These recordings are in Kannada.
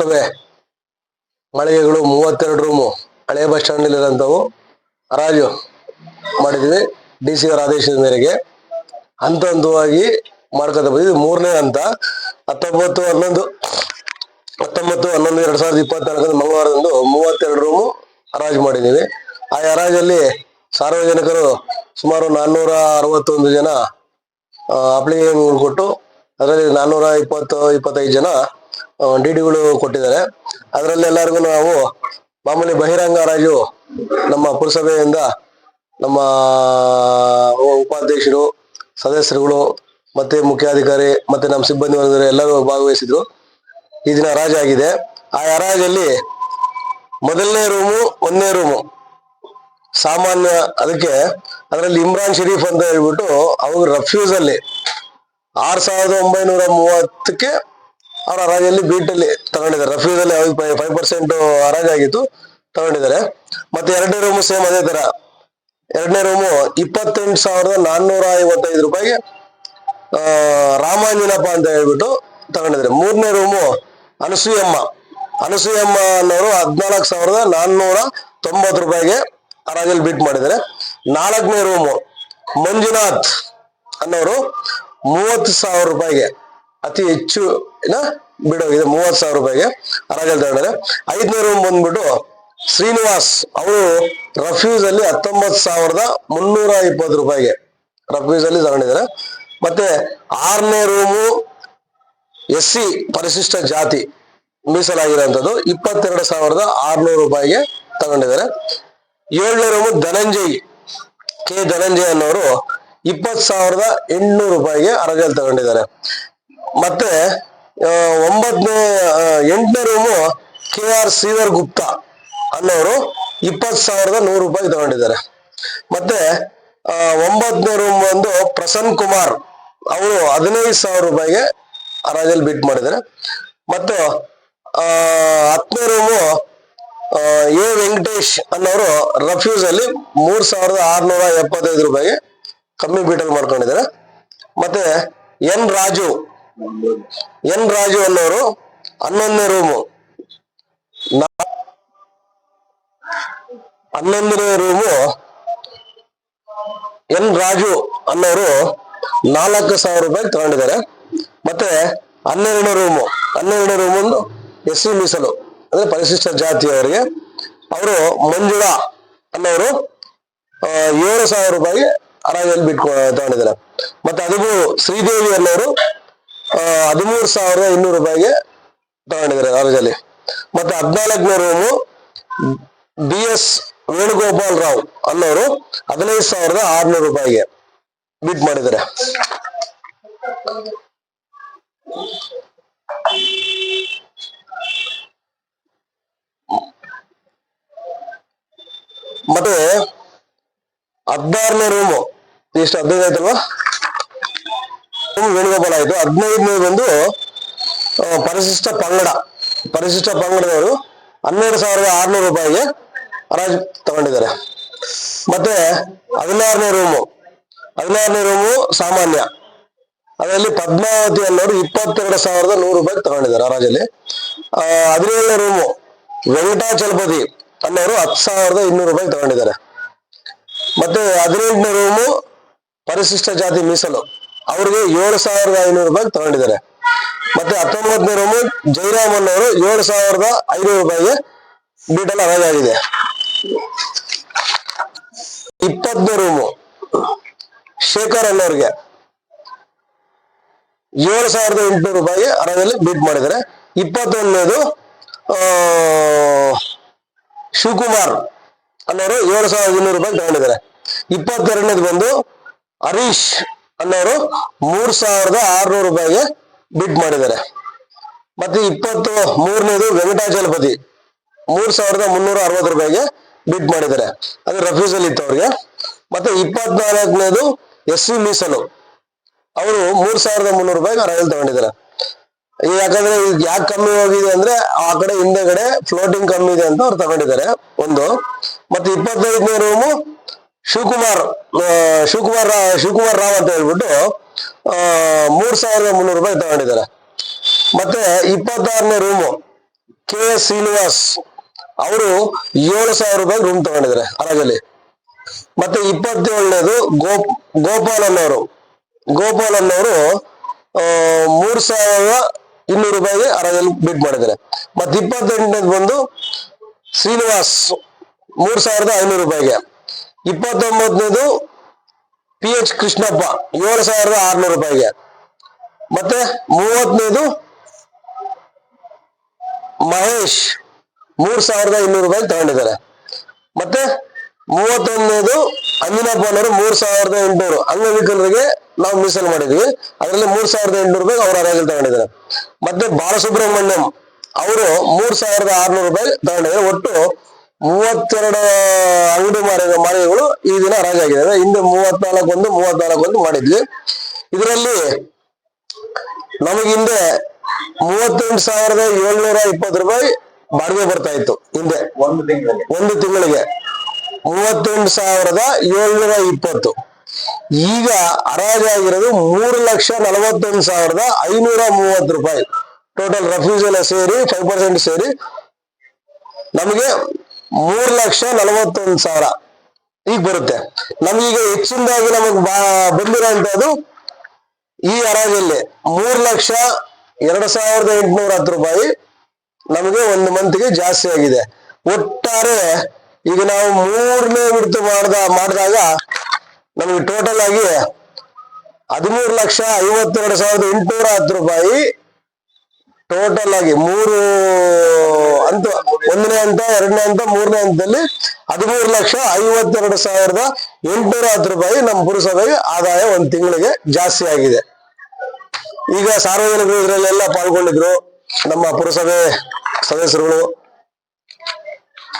ಪುರಸಭೆ ಮಳಿಗೆಗಳು ಮೂವತ್ತೆರಡು ರೂಮು ಹಳೆ ಬಸ್ ಸ್ಟ್ಯಾಂಡ್ ಇರೋಂಥವು ಹರಾಜು ಮಾಡಿದ್ವಿ. ಡಿ ಸಿ ಅವರ ಆದೇಶದ ಮೇರೆಗೆ ಹಂತ ಹಂತವಾಗಿ ಮಾಡ್ಕೊತ ಬಂದಿದ್ವಿ ಮೂರನೇ ಹಂತ. ಹತ್ತೊಂಬತ್ತು, ಹನ್ನೊಂದು ಹತ್ತೊಂಬತ್ತು, ಹನ್ನೊಂದು, ಎರಡ್ ಸಾವಿರದ ಇಪ್ಪತ್ನಾಲ್ಕರಂದು ಮಂಗಳವಾರದಂದು ಮೂವತ್ತೆರಡು ರೂಮು ಹರಾಜು ಮಾಡಿದ್ದೀವಿ. ಆ ಹರಾಜಲ್ಲಿ ಸಾರ್ವಜನಿಕರು ಸುಮಾರು ನಾನ್ನೂರ ಅರವತ್ತೊಂದು ಜನ ಅಪ್ಲಿಕೇಶನ್ ಕೊಟ್ಟು ಅದರಲ್ಲಿ ನಾನ್ನೂರ ಇಪ್ಪತ್ತು, ಇಪ್ಪತ್ತೈದು ಜನ ಡಿ ಡಿಗಳು ಕೊಟ್ಟಿದ್ದಾರೆ. ಅದರಲ್ಲಿ ಎಲ್ಲರಿಗೂ ನಾವು ಮಾಮೂಲಿ ಬಹಿರಂಗ ರಾಜು ನಮ್ಮ ಪುರಸಭೆಯಿಂದ ನಮ್ಮ ಉಪಾಧ್ಯಕ್ಷರು, ಸದಸ್ಯರುಗಳು, ಮತ್ತೆ ಮುಖ್ಯಾಧಿಕಾರಿ, ಮತ್ತೆ ನಮ್ಮ ಸಿಬ್ಬಂದಿ ವರ್ಗದವರು ಎಲ್ಲರೂ ಭಾಗವಹಿಸಿದ್ರು. ಈ ದಿನ ರಾಜ ಆಗಿದೆ. ಆ ಹರಾಜಲ್ಲಿ ಮೊದಲನೇ ರೂಮು, ಒಂದನೇ ರೂಮು. ಸಾಮಾನ್ಯ, ಅದಕ್ಕೆ ಅದರಲ್ಲಿ ಇಮ್ರಾನ್ ಶರೀಫ್ ಅಂತ ಹೇಳ್ಬಿಟ್ಟು ಅವ್ರು ರಫ್ಯೂಸ್ ಅಲ್ಲಿ ಆರ್ ಸಾವಿರದ ಒಂಬೈನೂರ ಮೂವತ್ತಕ್ಕೆ ಅವ್ರ ಹರಾಜಲ್ಲಿ ಅಲ್ಲಿ ತಗೊಂಡಿದ್ದಾರೆ. ರಫೀದಲ್ಲಿ ಫೈವ್ ಪರ್ಸೆಂಟ್ ಹರಾಜಾಗಿತ್ತು ತಗೊಂಡಿದ್ದಾರೆ. ಮತ್ತೆ ಎರಡನೇ ರೂಮು ಸೇಮ್ ಅದೇ ತರ. ಎರಡನೇ ರೂಮು ಇಪ್ಪತ್ತೆಂಟು ಸಾವಿರದ ನಾನ್ನೂರ ಐವತ್ತೈದು ರೂಪಾಯಿಗೆ ರಾಮಾಂಜನಪ್ಪ ಅಂತ ಹೇಳ್ಬಿಟ್ಟು ತಗೊಂಡಿದ್ದಾರೆ. ಮೂರನೇ ರೂಮು ಅನಸೂಯಮ್ಮ. ಅನಸೂಯಮ್ಮ ಅನ್ನೋರು ಹದಿನಾಲ್ಕು ಸಾವಿರದ ನಾನ್ನೂರ ತೊಂಬತ್ತು ರೂಪಾಯಿಗೆ ಹರಾಜಲ್ಲಿ ಬಿಟ್ ಮಾಡಿದ್ದಾರೆ. ನಾಲ್ಕನೇ ರೂಮು ಮಂಜುನಾಥ್ ಅನ್ನೋರು ಮೂವತ್ತು ಸಾವಿರ ರೂಪಾಯಿಗೆ ಅತಿ ಹೆಚ್ಚು, ಏನ? ಬಿಡೋಗಿದೆ ಮೂವತ್ ಸಾವಿರ ರೂಪಾಯಿಗೆ ಅರಾಜಲ್ ತಗೊಂಡಿದ್ದಾರೆ ಐದನೇ ರೂಮ್ ಬಂದ್ಬಿಟ್ಟು ಶ್ರೀನಿವಾಸ್ ಅವರು ರಫ್ಯೂಸ್ ಅಲ್ಲಿ ಹತ್ತೊಂಬತ್ತು ಸಾವಿರದ ಮುನ್ನೂರ ಇಪ್ಪತ್ತು ರೂಪಾಯಿಗೆ ರಫ್ಯೂಸ್ ಅಲ್ಲಿ ತಗೊಂಡಿದ್ದಾರೆ. ಮತ್ತೆ ಆರನೇ ರೂಮು ಎಸ್ ಸಿ ಪರಿಶಿಷ್ಟ ಜಾತಿ ಮೀಸಲಾಗಿರುವಂತದ್ದು ಇಪ್ಪತ್ತೆರಡು ಸಾವಿರದ ಆರ್ನೂರು ರೂಪಾಯಿಗೆ ತಗೊಂಡಿದ್ದಾರೆ. ಏಳನೇ ರೂಮು ಧನಂಜಯ್, ಕೆ ಧನಂಜಯ್ ಅನ್ನೋರು ಇಪ್ಪತ್ ಸಾವಿರದ ಎಂಟುನೂರು ರೂಪಾಯಿಗೆ ಅರಜಲ್ ತಗೊಂಡಿದ್ದಾರೆ. ಮತ್ತೆ ಒಂಬತ್ತನೇ ಎಂಟನೇ room K R Shridhar Gupta ಅನ್ನೋರು ಇಪ್ಪತ್ತು ಸಾವಿರದ ನೂರು ರೂಪಾಯಿ ತಗೊಂಡಿದ್ದಾರೆ. ಮತ್ತೆ ಒಂಬತ್ತನೇ ರೂಮ್ ಒಂದು ಪ್ರಸನ್ನ ಕುಮಾರ್ ಅವರು ಹದಿನೈದು ಸಾವಿರ ರೂಪಾಯಿಗೆ ಹರಾಜಲ್ಲಿ ಬಿಟ್ ಮಾಡಿದ್ದಾರೆ. ಮತ್ತು ಹತ್ತನೇ ರೂಮು ಎ. ವೆಂಕಟೇಶ್ ಅನ್ನೋರು ರಫ್ಯೂಸ್ ಅಲ್ಲಿ ಮೂರ್ ಸಾವಿರದ ಆರ್ನೂರ ಎಪ್ಪತ್ತೈದು ರೂಪಾಯಿಗೆ ಕಮ್ಮಿ ಬಿಟಲ್ ಮಾಡ್ಕೊಂಡಿದ್ದಾರೆ. ಮತ್ತೆ, ಎನ್. ರಾಜು ಎನ್ ರಾಜು ಅನ್ನೋರು ಹನ್ನೊಂದನೇ ರೂಮು. ಹನ್ನೊಂದನೇ ರೂಮು ಎನ್ ರಾಜು ಅನ್ನೋರು ನಾಲ್ಕು ಸಾವಿರ ರೂಪಾಯಿ ತಗೊಂಡಿದ್ದಾರೆ. ಮತ್ತೆ ಹನ್ನೆರಡನೇ ರೂಮು, ಹನ್ನೆರಡನೇ ರೂಮ್ ಎಸ್ ಸಿ ಮೀಸಲು, ಅಂದ್ರೆ ಪರಿಶಿಷ್ಟ ಜಾತಿಯವರಿಗೆ. ಅವರು ಮಂಜುಳಾ ಅನ್ನೋರು ಏಳು ಸಾವಿರ ರೂಪಾಯಿ ಹರಾಜಲ್ಲಿ ಬಿಟ್ಕೊ ತಗೊಂಡಿದ್ದಾರೆ. ಮತ್ತೆ ಹದಿಮೂರು ಶ್ರೀದೇವಿ ಅನ್ನೋರು ಹದಿಮೂರು ಸಾವಿರದ ಇನ್ನೂರು ರೂಪಾಯಿಗೆ ತಗೊಂಡಿದ್ದಾರೆ ಹರಾಜಲ್ಲಿ ಮತ್ತೆ ಹದಿನಾಲ್ಕನೇ room B S Venugopal Rao ಅನ್ನೋರು ಹದಿನೈದು ಸಾವಿರದ ಆರ್ನೂರು ರೂಪಾಯಿಗೆ ಬಿಟ್ ಮಾಡಿದ್ದಾರೆ. ಮತ್ತೆ ಹದಿನಾರನೇ ರೂಮು ಎಷ್ಟು ಹದಿನೈದು ಆಯ್ತಲ್ವಾ? ವೇಣುಗೋಪಾಲ್ ಆಯ್ತು. ಹದಿನೈದನೇ ಬಂದು ಪರಿಶಿಷ್ಟ ಪಂಗಡ, ಪರಿಶಿಷ್ಟ ಪಂಗಡದವರು ಹನ್ನೆರಡು ಸಾವಿರದ ಆರ್ನೂರು ರೂಪಾಯಿಗೆ ಹರಾಜು ತಗೊಂಡಿದ್ದಾರೆ. ಮತ್ತೆ ಹದಿನಾರನೇ ರೂಮು ಹದಿನಾರನೇ ರೂಮು ಸಾಮಾನ್ಯ. ಅದರಲ್ಲಿ ಪದ್ಮಾವತಿ ಅನ್ನೋರು ಇಪ್ಪತ್ತೆರಡು ಸಾವಿರದ ನೂರು ರೂಪಾಯಿ ತಗೊಂಡಿದ್ದಾರೆ ಹರಾಜಲ್ಲಿ. ಹದಿನೇಳನೇ ರೂಮು, ವೆಂಕಟಾಚಲಪತಿ ಅನ್ನೋರು ಹತ್ತು ಸಾವಿರದ ಇನ್ನೂರು ರೂಪಾಯಿ ತಗೊಂಡಿದ್ದಾರೆ. ಮತ್ತೆ ಹದಿನೆಂಟನೇ ರೂಮು ಪರಿಶಿಷ್ಟ ಜಾತಿ ಮೀಸಲು. ಅವ್ರಿಗೆ ಏಳು ಸಾವಿರದ ಐನೂರು ರೂಪಾಯಿ ತಗೊಂಡಿದ್ದಾರೆ. ಮತ್ತೆ ಹತ್ತೊಂಬತ್ತನೇ ರೂಮು ಜೈರಾಮ್ ಅನ್ನೋರು ಏಳು ಸಾವಿರದ ಐನೂರು ರೂಪಾಯಿಗೆ ಬೀಟಲ್ಲಿ ಆಗಿದೆ. ಇಪ್ಪತ್ತನೇ ರೂಮು ಶೇಖರ್ ಅನ್ನೋರಿಗೆ ಏಳು ಸಾವಿರದ ಎಂಟುನೂರು ರೂಪಾಯಿ ಅರಾಜಲ್ಲಿ ಬೀಟ್ ಮಾಡಿದ್ದಾರೆ. ಇಪ್ಪತ್ತೊಂದನೇದು ಶಿವಕುಮಾರ್ ಅನ್ನೋರು ಏಳು ಸಾವಿರದ ಇನ್ನೂರು ರೂಪಾಯಿ ತಗೊಂಡಿದ್ದಾರೆ. ಇಪ್ಪತ್ತೆರಡನೇದು ಬಂದು ಹರೀಶ್ ಅನ್ನೋರು ಮೂರ್ ಸಾವಿರದ ಆರ್ನೂರು ರೂಪಾಯಿಗೆ ಬಿಟ್ ಮಾಡಿದ್ದಾರೆ. ಮತ್ತೆ ಇಪ್ಪತ್ತು ಮೂರನೇದು ವೆಂಕಟಾಚಲಪತಿ ಮೂರ್ ಸಾವಿರದ ಮುನ್ನೂರ ಅರವತ್ತು ರೂಪಾಯಿಗೆ ಬಿಟ್ ಮಾಡಿದ್ದಾರೆ. ಅದು ರಫ್ಯೂಸಲ್ ಇತ್ತು ಅವ್ರಿಗೆ. ಮತ್ತೆ ಇಪ್ಪತ್ನಾಲ್ಕನೇದು ಎಸ್ ವಿ ಮೀಸಲು. ಅವರು ಮೂರ್ ಸಾವಿರದ ಮುನ್ನೂರು ರೂಪಾಯಿಗೆ ರೈಲ್ ತಗೊಂಡಿದ್ದಾರೆ. ಯಾಕಂದ್ರೆ ಈಗ ಯಾಕೆ ಕಮ್ಮಿ ಹೋಗಿದೆ ಅಂದ್ರೆ ಆ ಕಡೆ ಹಿಂದೆಗಡೆ ಫ್ಲೋಟಿಂಗ್ ಕಮ್ಮಿ ಇದೆ ಅಂತ ಅವ್ರು ತಗೊಂಡಿದ್ದಾರೆ. ಒಂದು. ಮತ್ತೆ ಇಪ್ಪತ್ತೈದನೇ ರೂಮು ಶಿವಕುಮಾರ್ ಶಿವಕುಮಾರ್ ಶಿವಕುಮಾರ್ ರಾವ್ ಅಂತ ಹೇಳ್ಬಿಟ್ಟು ಮೂರು ಸಾವಿರದ ಮುನ್ನೂರು ರೂಪಾಯಿ ತಗೊಂಡಿದ್ದಾರೆ. ಮತ್ತೆ ಇಪ್ಪತ್ತಾರನೇ ರೂಮು ಕೆ ಎಸ್ ಶ್ರೀನಿವಾಸ್ ಅವರು ಏಳು ಸಾವಿರ ರೂಪಾಯಿ ರೂಮ್ ತಗೊಂಡಿದ್ದಾರೆ ಹರಾಜಲ್ಲಿ. ಮತ್ತೆ ಇಪ್ಪತ್ತೇಳನೇದು ಗೋಪ್ ಗೋಪಾಲ್ ಅನ್ನೋರು ಗೋಪಾಲ್ ಅನ್ನೋರು ಮೂರ್ ಸಾವಿರದ ಇನ್ನೂರು ರೂಪಾಯಿಗೆ ಅರಗಲ್ಲಿ ಬಿಡ್ ಮಾಡಿದ್ದಾರೆ. ಮತ್ತೆ ಇಪ್ಪತ್ತೆಂಟನೇದು ಬಂದು ಶ್ರೀನಿವಾಸ್ ಮೂರ್ ಸಾವಿರದ ಐನೂರು ರೂಪಾಯಿಗೆ. ಇಪ್ಪತ್ತೊಂಬತ್ತನೇದು ಪಿ ಎಚ್ ಕೃಷ್ಣಪ್ಪ, ಏಳು ಸಾವಿರದ ಆರ್ನೂರು ರೂಪಾಯಿಗೆ. ಮತ್ತೆ ಮೂವತ್ತನೇದು ಮಹೇಶ್, ಮೂರ್ ಸಾವಿರದ ಇನ್ನೂರು ರೂಪಾಯಿ ತಗೊಂಡಿದ್ದಾರೆ. ಮತ್ತೆ ಮೂವತ್ತೊಂದನೇದು ಅಂಜನಪ್ಪ ಅನ್ನೋರು ಮೂರ್ ಸಾವಿರದ ಎಂಟುನೂರು. ಅಂಗವಿಕಲರಿಗೆ ನಾವು ಮೀಸಲು ಮಾಡಿದ್ವಿ. ಅದರಲ್ಲಿ ಮೂರ್ ಸಾವಿರದ ಎಂಟುನೂರು ರೂಪಾಯಿ ಅವ್ರ ಹರಾಜಲ್ಲಿ ತಗೊಂಡಿದ್ದಾರೆ. ಮತ್ತೆ ಬಾಲಸುಬ್ರಹ್ಮಣ್ಯಂ, ಅವರು ಮೂರ್ ಸಾವಿರದ ಆರ್ನೂರು ರೂಪಾಯಿ ತಗೊಂಡಿದ್ದಾರೆ. ಒಟ್ಟು ಮೂವತ್ತೆರಡು ಅಂಗಡಿ ಮಾರಿದ ಮಾರಿಗಳು ಈ ದಿನ ಹರಾಜಾಗಿದ್ದಾವೆ ಹಿಂದೆ ಮೂವತ್ನಾಲ್ಕು ಒಂದು ಮೂವತ್ನಾಲ್ಕು ಒಂದು ಮಾಡಿದ್ವಿ. ಇದರಲ್ಲಿ ನಮಗೆ ಹಿಂದೆ ಮೂವತ್ತೆಂಟು ಸಾವಿರದ ಏಳ್ನೂರ ಇಪ್ಪತ್ತು ರೂಪಾಯಿ ಬಾಡಿಗೆ ಬರ್ತಾ ಇತ್ತು ಹಿಂದೆ. ಒಂದು ತಿಂಗಳಿಗೆ. ಒಂದು ತಿಂಗಳಿಗೆ. ಮೂವತ್ತೆಂಟು ಸಾವಿರದ ಏಳ್ನೂರ ಇಪ್ಪತ್ತು. ಈಗ ಹರಾಜಾಗಿರೋದು ಮೂರು ಲಕ್ಷ ನಲವತ್ತೊಂದು ಸಾವಿರದ ಐನೂರ ಮೂವತ್ತು ರೂಪಾಯಿ. ಟೋಟಲ್ ರಫ್ಯೂಸ್ ಎಲ್ಲ ಸೇರಿ ಫೈವ್ ಪರ್ಸೆಂಟ್ ಸೇರಿ ನಮಗೆ ಮೂರು ಲಕ್ಷ ನಲವತ್ತೊಂದ್ ಸಾವಿರ ಈಗ ಬರುತ್ತೆ. ನಮಗೀಗ ಹೆಚ್ಚಿನದಾಗಿ ನಮಗೆ ಬಂದಿರೋಂಥದ್ದು ಈ ಹರಾಜಲ್ಲಿ ಮೂರ್ ಲಕ್ಷ ಎರಡು ಸಾವಿರದ ಎಂಟುನೂರ ಹತ್ತು ರೂಪಾಯಿ ನಮಗೆ ಒಂದು ಮಂತ್ಗೆ ಜಾಸ್ತಿ ಆಗಿದೆ. ಒಟ್ಟಾರೆ ಈಗ ನಾವು ಮೂರನೇ ಬಿಡ್ತು ಮಾಡ್ದ, ಮಾಡಿದಾಗ ನಮಗೆ ಟೋಟಲ್ ಆಗಿ ಹದಿಮೂರು ಲಕ್ಷ ಐವತ್ತೆರಡು ಸಾವಿರದ ಎಂಟುನೂರ ಹತ್ತು ರೂಪಾಯಿ ಟೋಟಲ್ ಆಗಿ ಮೂರು ಅಂತ, ಒಂದನೇ ಹಂತ, ಎರಡನೇ ಹಂತ, ಮೂರನೇ ಹಂತದಲ್ಲಿ ಹದಿಮೂರು ಲಕ್ಷ ಐವತ್ತೆರಡು ಸಾವಿರದ ಎಂಟುನೂರ ಹತ್ತು ರೂಪಾಯಿ ನಮ್ಮ ಪುರಸಭೆಗೆ ಆದಾಯ ಒಂದು ತಿಂಗಳಿಗೆ ಜಾಸ್ತಿ ಆಗಿದೆ. ಈಗ ಸಾರ್ವಜನಿಕರು ಇದರಲ್ಲೆಲ್ಲ ಪಾಲ್ಗೊಂಡಿದ್ರು. ನಮ್ಮ ಪುರಸಭೆ ಸದಸ್ಯರುಗಳು,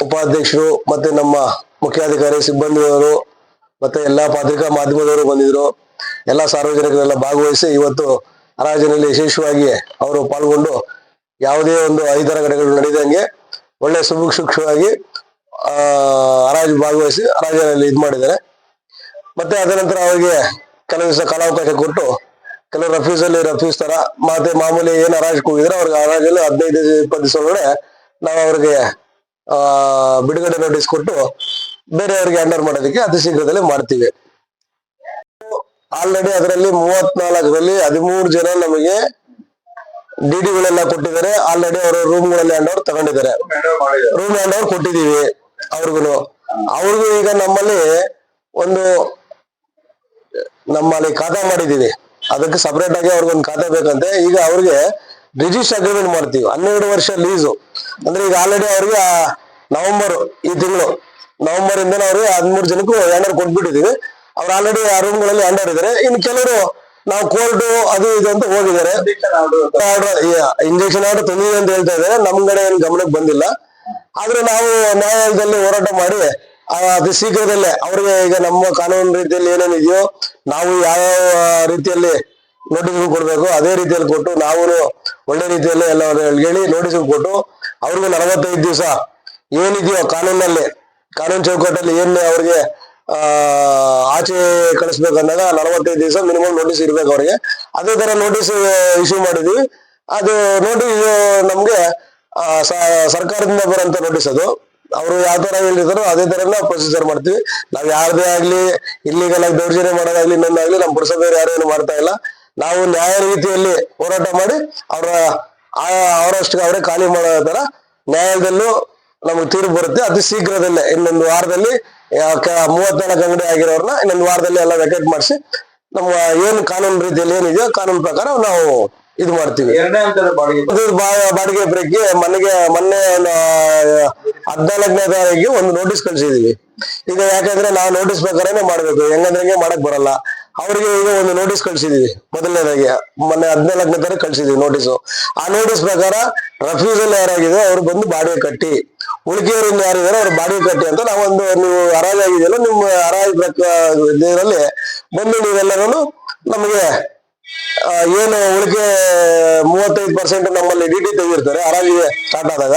ಉಪಾಧ್ಯಕ್ಷರು ಮತ್ತೆ ನಮ್ಮ ಮುಖ್ಯಾಧಿಕಾರಿ, ಸಿಬ್ಬಂದಿಯವರು ಮತ್ತೆ ಎಲ್ಲಾ ಪತ್ರಿಕಾ ಮಾಧ್ಯಮದವರು ಬಂದಿದ್ರು. ಎಲ್ಲಾ ಸಾರ್ವಜನಿಕರೆಲ್ಲ ಭಾಗವಹಿಸಿ ಇವತ್ತು ಹರಾಜಿನಲ್ಲಿ ಯಶಸ್ವಿಯಾಗಿ ಅವರು ಪಾಲ್ಗೊಂಡು ಯಾವುದೇ ಒಂದು ಐದರ ಘಟನೆಗಳು ನಡೆದಂಗೆ ಒಳ್ಳೆ ಸುಭಿಕ್ಷುಕ್ಷವಾಗಿ ಹರಾಜು ಭಾಗವಹಿಸಿ ಹರಾಜಿನಲ್ಲಿ ಇದು ಮಾಡಿದ್ದಾರೆ. ಮತ್ತೆ ಅದ ನಂತರ ಅವರಿಗೆ ಕೆಲವು ದಿವಸ ಕಾಲಾವಕಾಶ ಕೊಟ್ಟು ಕೆಲವು ರಫೀಸ್ ಅಲ್ಲಿ ರಫೀಸ್ ತರ ಮತ್ತೆ ಮಾಮೂಲಿ ಏನು ಹರಾಜು ಹೋಗಿದ್ರೆ ಅವ್ರಿಗೆ ಹರಾಜಲ್ಲಿ ಹದಿನೈದು ಇಪ್ಪತ್ತು ದಿವಸ ಒಳಗಡೆ ನಾವು ಅವ್ರಿಗೆ ಬಿಡುಗಡೆ ನೋಟಿಸ್ ಕೊಟ್ಟು ಬೇರೆಯವರಿಗೆ ಅಂಡರ್ ಮಾಡೋದಕ್ಕೆ ಅತಿ ಶೀಘ್ರದಲ್ಲಿ ಮಾಡ್ತೀವಿ. ಆಲ್ರೆಡಿ ಅದರಲ್ಲಿ ಮೂವತ್ನಾಲ್ಕರಲ್ಲಿ ಹದಿಮೂರು ಜನ ನಮಗೆ ಡಿಡಿಗಳೆಲ್ಲ ಕೊಟ್ಟಿದ್ದಾರೆ. ಆಲ್ರೆಡಿ ಅವರ ರೂಮ್ಗಳಲ್ಲಿ ಹ್ಯಾಂಡ್ ಓವರ್ ತಗೊಂಡಿದ್ದಾರೆ. ರೂಮ್ ಹ್ಯಾಂಡ್ ಓವರ್ ಕೊಟ್ಟಿದೀವಿ ಅವ್ರಿಗೂ ಅವ್ರಿಗೂ ಈಗ ನಮ್ಮಲ್ಲಿ ಒಂದು, ನಮ್ಮಲ್ಲಿ ಖಾತಾ ಮಾಡಿದೀವಿ ಅದಕ್ಕೆ ಸಪರೇಟ್ ಆಗಿ ಅವ್ರಿಗೊಂದು ಖಾತೆ ಬೇಕಂತೆ. ಈಗ ಅವ್ರಿಗೆ ರಿಜಿಸ್ಟರ್ ಅಗ್ರಿಮೆಂಟ್ ಮಾಡ್ತೀವಿ. ಹನ್ನೆರಡು ವರ್ಷ ಲೀಸು ಅಂದ್ರೆ ಈಗ ಆಲ್ರೆಡಿ ಅವ್ರಿಗೆ ನವೆಂಬರ್ ಈ ತಿಂಗಳು. ನವೆಂಬರ್ ಇಂದ ಅವ್ರಿಗೆ ಹದಿಮೂರು ಜನಕ್ಕೂ ಹ್ಯಾಂಡರ್ ಕೊಟ್ಬಿಟ್ಟಿದೀವಿ ಅವ್ರು ಆಲ್ರೆಡಿ ಆ ರೂಮ್ಗಳಲ್ಲಿ ಹ್ಯಾಂಡರ್ ಇದಾರೆ ಇನ್ನು ಕೆಲವರು ನಾವು ಕೋರ್ಟ್ ಅದು ಇದು ಅಂತ ಹೋಗಿದ್ದಾರೆ. ಇಂಜೆಕ್ಷನ್ ಆರ್ಡರ್ ತಂದಿದೆ ಅಂತ ಹೇಳ್ತಾ ಇದ್ದಾರೆ. ನಮ್ ಕಡೆ ಏನು ಗಮನಕ್ಕೆ ಬಂದಿಲ್ಲ. ಆದ್ರೆ ನಾವು ನ್ಯಾಯಾಲಯದಲ್ಲಿ ಹೋರಾಟ ಮಾಡಿ ಅತಿ ಶೀಘ್ರದಲ್ಲೇ ಅವ್ರಿಗೆ ಈಗ ನಮ್ಮ ಕಾನೂನು ರೀತಿಯಲ್ಲಿ ಏನೇನಿದೆಯೋ ನಾವು ಯಾವ ರೀತಿಯಲ್ಲಿ ನೋಟಿಸ್ ಕೊಡ್ಬೇಕು ಅದೇ ರೀತಿಯಲ್ಲಿ ಕೊಟ್ಟು ನಾವು ಒಳ್ಳೆ ರೀತಿಯಲ್ಲಿ ಎಲ್ಲ ಹೇಳಿ ನೋಟಿಸ್ ಕೊಟ್ಟು ಅವ್ರಿಗೆ ನಲವತ್ತೈದು ದಿವಸ ಏನಿದೆಯೋ ಕಾನೂನಲ್ಲಿ ಕಾನೂನು ಚೌಕಟ್ಟಲ್ಲಿ ಏನ್ ಅವ್ರಿಗೆ ಆಚೆ ಕಳಿಸ್ಬೇಕಂದಾಗ ನಲವತ್ತೈದು ದಿವಸ ಮಿನಿಮಮ್ ನೋಟಿಸ್ ಇರ್ಬೇಕು ಅವ್ರಿಗೆ. ಅದೇ ತರ ನೋಟಿಸ್ ಇಶ್ಯೂ ಮಾಡಿದ್ವಿ. ಅದು ನೋಟಿಸ್ ನಮ್ಗೆ ಸರ್ಕಾರದಿಂದ ಬರೋಂತ ನೋಟಿಸ್ ಅದು. ಅವರು ಯಾವ ತರ ಹೇಳಿರ್ತಾರೋ ಅದೇ ತರ ಪ್ರೊಸೀಜರ್ ಮಾಡ್ತೀವಿ. ನಾವ್ ಯಾರದೇ ಆಗ್ಲಿ ಇಲ್ಲಿಗೆಲ್ಲ ದೌರ್ಜನ್ಯ ಮಾಡೋದಾಗ್ಲಿ, ಇನ್ನೊಂದಾಗ್ಲಿ ನಮ್ಮ ಪುರಸಭೆಯವರು ಯಾರು ಏನು ಮಾಡ್ತಾ ಇಲ್ಲ. ನಾವು ನ್ಯಾಯ ರೀತಿಯಲ್ಲಿ ಹೋರಾಟ ಮಾಡಿ ಅವರ ಅವರಷ್ಟು ಅವರೇ ಖಾಲಿ ಮಾಡೋ ತರ ನ್ಯಾಯಾಲಯದಲ್ಲೂ ನಮಗೆ ತೀರ್ಪು ಬರುತ್ತೆ. ಅತಿ ಶೀಘ್ರದಲ್ಲೇ, ಇನ್ನೊಂದು ವಾರದಲ್ಲಿ ಮೂವತ್ನಾಲ್ಕು ಅಂಗಡಿ ಆಗಿರೋರ್ನ ಇನ್ನೊಂದು ವಾರದಲ್ಲಿ ಎಲ್ಲ ವೆಕೇಟ್ ಮಾಡಿಸಿ ನಮ್ಮ ಏನು ಕಾನೂನು ರೀತಿಯಲ್ಲಿ ಏನಿದೆಯೋ ಕಾನೂನು ಪ್ರಕಾರ ನಾವು ಇದು ಮಾಡ್ತೀವಿ. ಎರಡನೇ ಹಂತದ ಬಾಡಿಗೆ ಬ್ರೇಕ್ಗೆ ಮನೆಗೆ ಮೊನ್ನೆ ಒಂದು ಹದಿನಾಲ್ಕನೇ ತಾರೀಕಿಗೆ ಒಂದು ನೋಟಿಸ್ ಕಳ್ಸಿದೀವಿ. ಈಗ ಯಾಕಂದ್ರೆ ನಾವು ನೋಟಿಸ್ ಪ್ರಕಾರನೇ ಮಾಡ್ಬೇಕು. ಹೆಂಗಂದ್ರೆ ಹಂಗೆ ಮಾಡಕ್ ಬರಲ್ಲ. ಅವ್ರಿಗೆ ಈಗ ಒಂದು ನೋಟಿಸ್ ಕಳಿಸಿದೀವಿ. ಮೊದಲನೇದಾಗಿ ಮೊನ್ನೆ ಹದಿನಾಲ್ಕನೇ ತಾರೀಕು ಕಳಿಸಿದೀವಿ ನೋಟಿಸು ಆ ನೋಟಿಸ್ ಪ್ರಕಾರ ರಫ್ಯೂಸಲ್ ಯಾರಾಗಿದೆ ಅವ್ರು ಬಂದು ಬಾಡಿಗೆ ಕಟ್ಟಿ. ಉಳಿಕೆಯವರಿಂದ ಯಾರಿದ್ದಾರೆ ಅವ್ರು ಬಾಡಿಗೆ ಕಟ್ಟಿ ಅಂತ ನಾವೊಂದು ನೀವು ಹರಾಜಾಗಿದೆಯಲ್ಲ ನಿಮ್ಮ ಹರಾಜ್ ಇದರಲ್ಲಿ ಬಂದು ನೀವೆಲ್ಲರೂ ನಮಗೆ ಏನು ಉಳಿಕೆ ಮೂವತ್ತೈದು ಪರ್ಸೆಂಟ್ ನಮ್ಮಲ್ಲಿ ಡಿ ಟಿ ತೆಗಿರ್ತಾರೆ ಹರಾಜಿಗೆ ಸ್ಟಾರ್ಟ್ ಆದಾಗ.